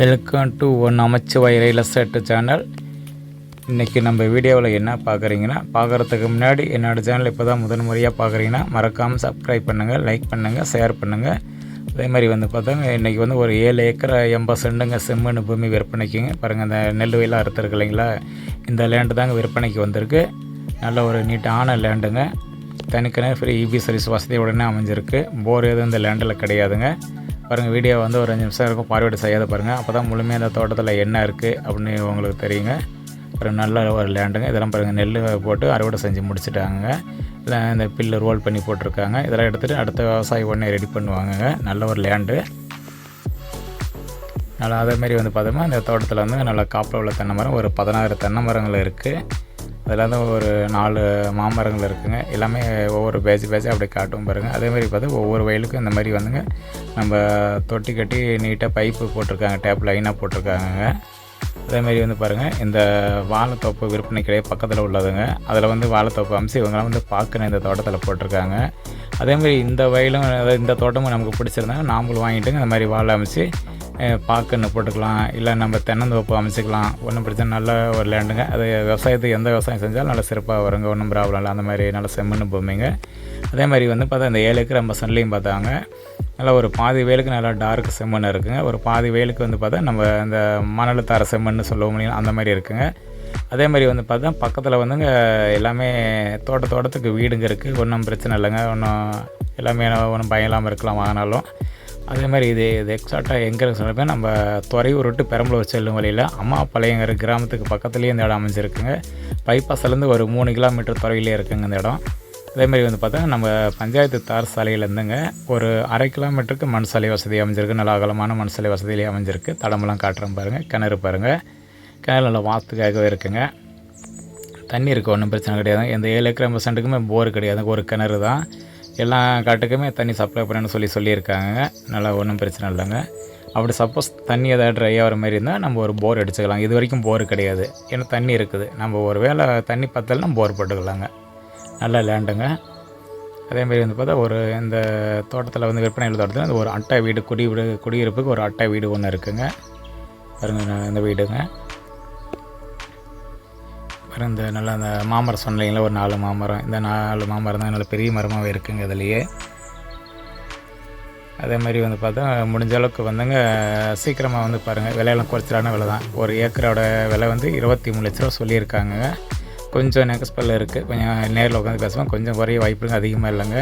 Welcome to one அமைச்சுவை real estate channel இன்றைக்கி நம்ம வீடியோவில் என்ன பார்க்குறீங்கன்னா பார்க்குறதுக்கு முன்னாடி என்னோடய சேனல் இப்போ தான் முதன் முறையாக பார்க்குறீங்கன்னா மறக்காமல் சப்ஸ்கிரைப் பண்ணுங்கள் லைக் பண்ணுங்கள் ஷேர் பண்ணுங்கள் அதே மாதிரி வந்து பார்த்தாங்க இன்றைக்கி வந்து ஒரு ஏழு ஏக்கர் எண்பது செண்டுங்க செம்மண் பூமி விற்பனைக்குங்க. பாருங்கள் இந்த நெல் வயலாக அறுத்துருக்கு இல்லைங்களா? இந்த லேண்டு தாங்க விற்பனைக்கு வந்திருக்கு. நல்ல ஒரு நீட்டான லேண்டுங்க தனிக்கனே ஃப்ரீ இபி சர்வீஸ் வசதி உடனே அமைஞ்சிருக்கு. போர் எதுவும் இந்த லேண்டில் கிடையாதுங்க. பாருங்கள் வீடியோ வந்து ஒரு அஞ்சு நிமிஷம் இருக்கும். பார்வையிட செய்யாத பாருங்கள் அப்போ தான் முழுமையாக அந்த தோட்டத்தில் என்ன இருக்குது அப்படின்னு உங்களுக்கு தெரியுங்க. ஒரு நல்ல ஒரு லேண்டுங்க இதெல்லாம் பாருங்கள் நெல் போட்டு அறுவடை செஞ்சு முடிச்சுட்டாங்க. இல்லை இந்த பில்லு ரோல் பண்ணி போட்டிருக்காங்க. இதெல்லாம் எடுத்துகிட்டு அடுத்த விவசாயி உடனே ரெடி பண்ணுவாங்கங்க. நல்ல ஒரு லேண்டு நல்லா அதேமாரி வந்து பார்த்தோம்னா இந்த தோட்டத்தில் வந்து நல்லா காப்பில் உள்ள தென்னை மரம். ஒரு பதினாறு தென்னை மரங்கள் இருக்குது அதில் வந்து ஒரு நாலு மாமரங்கள் இருக்குங்க. எல்லாமே ஒவ்வொரு பேஜ் பேஜாக அப்படியே காட்டும் பாருங்கள் அதேமாதிரி பார்த்தா ஒவ்வொரு வயலுக்கும் இந்த மாதிரி வந்துங்க. நம்ம தொட்டி கட்டி நீட்டாக பைப்பு போட்டிருக்காங்க டேப் லைனாக போட்டிருக்காங்க அதேமாரி வந்து பாருங்கள் இந்த வாழைத்தோப்பு விற்பனை கிடையாது பக்கத்தில் உள்ளதுங்க. அதில் வந்து வாழைத்தோப்பு அம்சி இவங்களாம் வந்து பார்க்கணும் இந்த தோட்டத்தில் போட்டிருக்காங்க. அதேமாதிரி இந்த வயலும் அதாவது இந்த தோட்டமும் நமக்கு பிடிச்சிருந்தாங்க நாமளும் வாங்கிட்டுங்க இந்த மாதிரி வாழை அமைச்சு பாக்குன்னு போட்டுக்கலாம். இல்லை நம்ம தென்னந்தோப்பு அமைச்சிக்கலாம். ஒன்றும் பிரச்சனை நல்ல ஒரு லேண்டுங்க அது விவசாயத்துக்கு எந்த விவசாயம் செஞ்சாலும் நல்லா சிறப்பாக வருங்க. ஒன்றும் ப்ராப்ளம் இல்லை. அந்த மாதிரி நல்ல செம்மண்ணு பூமிங்க. அதே மாதிரி வந்து பார்த்தா இந்த ஏழு ஏக்கர் நம்ம சன்லையும் பார்த்தாங்க. நல்லா ஒரு பாதி வேலுக்கு நல்லா டார்க் செம்மண் இருக்குங்க. ஒரு பாதி வேலுக்கு வந்து பார்த்தா நம்ம இந்த மணல் தர செம்மண்ணு சொல்ல அந்த மாதிரி இருக்குங்க. அதே மாதிரி வந்து பார்த்தா பக்கத்தில் வந்துங்க எல்லாமே தோட்ட தோட்டத்துக்கு வீடுங்க இருக்குது ஒன்றும் பிரச்சனை இல்லைங்க. ஒன்றும் எல்லாமே ஒன்றும் பயம் இல்லாமல் இருக்கலாம் வாங்கினாலும். அதே மாதிரி இது இது எக்ஸாக்டாக எங்கே இருக்கு நம்ம துறையூர் விட்டு பெரம்பலூர் செல்லும் வழியில் அம்மா பாளையங்கிற கிராமத்துக்கு பக்கத்துலேயே இந்த இடம் அமைஞ்சிருக்குங்க. பைபாஸ்லேருந்து ஒரு மூணு கிலோமீட்டர் தொலைவிலே இருக்குங்க இந்த இடம். அதே மாதிரி வந்து பார்த்தா நம்ம பஞ்சாயத்து தார் சாலையிலேருந்துங்க ஒரு அரை கிலோமீட்டருக்கு மண் சாலை வசதி அமைஞ்சிருக்கு. நல்ல அகலமான மண் சாலை வசதியிலே அமைஞ்சிருக்கு. தடமெல்லாம் காட்டுறோம் பாருங்கள் கிணறு பாருங்கள் கிணறு நல்லா வாத்துக்காகவே இருக்குங்க. தண்ணி இருக்குது ஒன்றும் பிரச்சனை கிடையாது. எந்த ஏழு ஏக்கர் பர்சன்ட்டுக்குமே போர் கிடையாது. ஒரு கிணறு தான். எல்லா காட்டுக்குமே தண்ணி சப்ளை பண்ணணும்னு சொல்லி சொல்லியிருக்காங்க. நல்லா ஒன்றும் பிரச்சனை இல்லைங்க. அப்படி சப்போஸ் தண்ணி ஏதாவது ட்ரை ஆகிற மாதிரி இருந்தால் நம்ம ஒரு போர் அடிச்சுக்கலாம் இது வரைக்கும் போர் கிடையாது. ஏன்னா தண்ணி இருக்குது. நம்ம ஒரு வேளை தண்ணி பத்தலைன்னா போர் போட்டுக்கலாங்க. நல்ல லேண்டுங்க. அதேமாரி வந்து பார்த்தா ஒரு இந்த தோட்டத்தில் வந்து விற்பனை தோட்டத்தில் ஒரு அட்டை வீடு குடி வீடு குடியிருப்புக்கு ஒரு அட்டை வீடு ஒன்று இருக்குங்க. பாருங்க இந்த வீடுங்க. அப்புறம் இந்த நல்லா அந்த மாமரம் சொன்னீங்களா ஒரு நாலு மாமரம். இந்த நாலு மாமரம் தான் நல்ல பெரிய மரமாகவே இருக்குங்க இதுலேயே அதே மாதிரி வந்து பார்த்தா முடிஞ்ச அளவுக்கு வந்துங்க சீக்கிரமாக வந்து பாருங்கள் விலையெல்லாம் குறைச்சலான விலை தான் ஒரு ஏக்கரோட விலை வந்து இருபத்தி மூணு லட்ச ரூபா சொல்லியிருக்காங்க. கொஞ்சம் நெக்ஸ்பல்ல இருக்குது கொஞ்சம் நேரில் உட்காந்து பேசுவேன். கொஞ்சம் குறைய வாய்ப்புங்க அதிகமாக இல்லைங்க.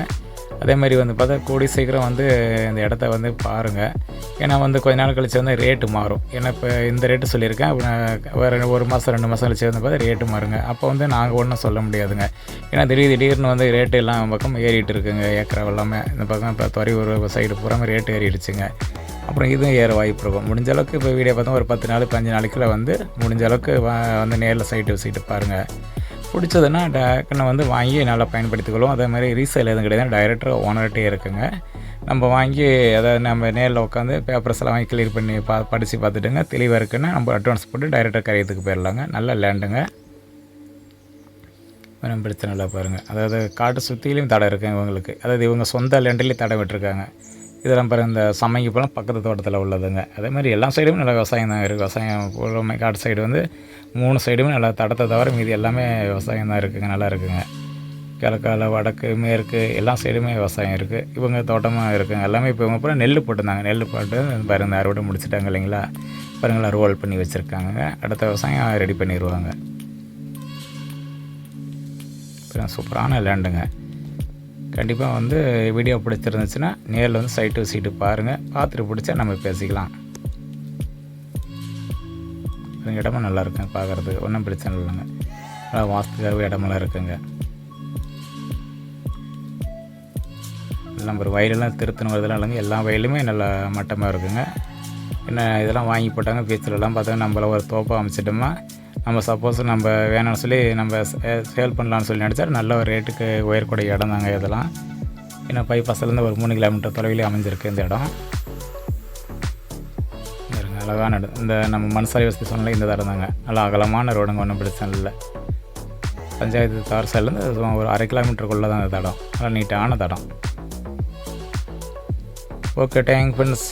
அதே மாதிரி வந்து பார்த்தா கூடி சீக்கிரம் வந்து இந்த இடத்த வந்து பாருங்கள் ஏன்னா வந்து கொஞ்ச நாள் கழிச்சு வந்து ரேட்டு மாறும். ஏன்னா இப்போ இந்த ரேட்டு சொல்லியிருக்கேன். வேறு ஒரு மாதம் ரெண்டு மாதம் கழிச்சு வந்து பார்த்தா ரேட்டு மாறுங்க. அப்போ வந்து நாங்கள் ஒன்றும் சொல்ல முடியாதுங்க. ஏன்னா திடீர் திடீர்னு வந்து ரேட்டு எல்லாம் பக்கம் ஏறிட்டு இருக்குங்க. ஏக்கரா எல்லாமே. இந்த பக்கம் இப்போ துறையூர் சைடு பூரா ரேட்டு ஏறிடுச்சுங்க. அப்புறம் இதுவும் ஏற வாய்ப்பு இருக்கும். முடிஞ்ச அளவுக்கு இப்போ வீடியோ பார்த்தா ஒரு பத்து நாள் பஞ்சு நாளைக்குள்ளே வந்து முடிஞ்ச அளவுக்கு வந்து நேரில் சைட்டு விசிட்டு பாருங்கள் பிடிச்சதுன்னா டக்குன்னு வந்து வாங்கி நல்லா பயன்படுத்திக்கொள்ளும் அதே மாதிரி ரீசேல் எதுவும் கிடையாது. டைரக்டர் ஓனர்கிட்டே இருக்குங்க. நம்ம வாங்கி அதாவது நம்ம நேரில் உட்காந்து பேப்பர்ஸ் எல்லாம் வாங்கி கிளியர் பண்ணி பா படித்து பார்த்துட்டுங்க. தெளிவாக இருக்குன்னு நம்ம அட்வான்ஸ் போட்டு டைரெக்டாக கரையத்துக்கு போயிடலாங்க. நல்ல லேண்டுங்க ஒன்றும் பிரச்சனை இல்லை பாருங்கள் அதாவது காட்டு சுற்றிலையும் தடை இருக்குங்க இவங்களுக்கு. அதாவது இவங்க சொந்த லேண்ட்லேயும் தடை விட்டுருக்காங்க. இதெல்லாம் பாருங்கள் இந்த சமைக்கு பழம் பக்கத்து தோட்டத்தில் உள்ளதுங்க. அதே மாதிரி எல்லா சைடுமே நல்லா விவசாயம் தான் இருக்குது விவசாயம் பூர்வமை காட்டு சைடு வந்து மூணு சைடுமே நல்லா தடத்தை தவிர மீதி எல்லாமே விவசாயம் தான் இருக்குங்க நல்லா இருக்குங்க. கிழக்கால வடக்கு மேற்கு எல்லா சைடுமே விவசாயம் இருக்குது இவங்க தோட்டமாக இருக்குங்க. எல்லாமே இப்போ இவங்க அப்புறம் நெல் போட்டிருந்தாங்க. நெல் போட்டு பாருங்க அறுவடை முடிச்சுட்டாங்க இல்லைங்களா? பாருங்களா ரோல் பண்ணி வச்சுருக்காங்க. அடுத்த விவசாயம் ரெடி பண்ணிடுவாங்க சூப்பரான லேண்டுங்க கண்டிப்பாக வந்து வீடியோ பிடிச்சிருந்துச்சுன்னா நேரில் வந்து சைட்டு சீட்டு பாருங்கள் பார்த்துட்டு பிடிச்சா நம்ம பேசிக்கலாம். இடமும் நல்லா இருக்குங்க பார்க்குறதுக்கு ஒன்றும் பிரச்சனை இல்லைங்க. நல்லா வாஸ்துக்காகவே இடமெல்லாம் இருக்குங்க. எல்லாம் ஒரு வயலெல்லாம் திருத்தணும் வரதெல்லாம் இல்லைங்க. எல்லா வயலுமே நல்லா மட்டமாக இருக்குங்க. என்ன இதெல்லாம் வாங்கி போட்டாங்க பீச்சிலலாம் பார்த்தாங்க நம்மள ஒரு தோப்பை அமைச்சிட்டோமா நம்ம சப்போஸ் நம்ம வேணும்னு சொல்லி நம்ம சேல் பண்ணலான்னு சொல்லி நினச்சா நல்ல ஒரு ரேட்டுக்கு உயரக்கூடிய இடம் தாங்க இதெல்லாம். ஏன்னா பைபாஸ்லேருந்து ஒரு மூணு கிலோமீட்டர் தொலைவிலே அமைஞ்சிருக்கு இந்த இடம். அழகான இடம். இந்த நம்ம மனசாரி வசதி சொன்னாலே இந்த தரம் தாங்க. நல்லா அகலமான ரோடுங்க ஒன்றும் பிரச்சனை இல்லை. பஞ்சாயத்து தார் சைட்லேருந்து ஒரு அரை கிலோமீட்டருக்குள்ளே தான் இந்த தடம். நல்லா நீட்டான தடம். Okay thank friends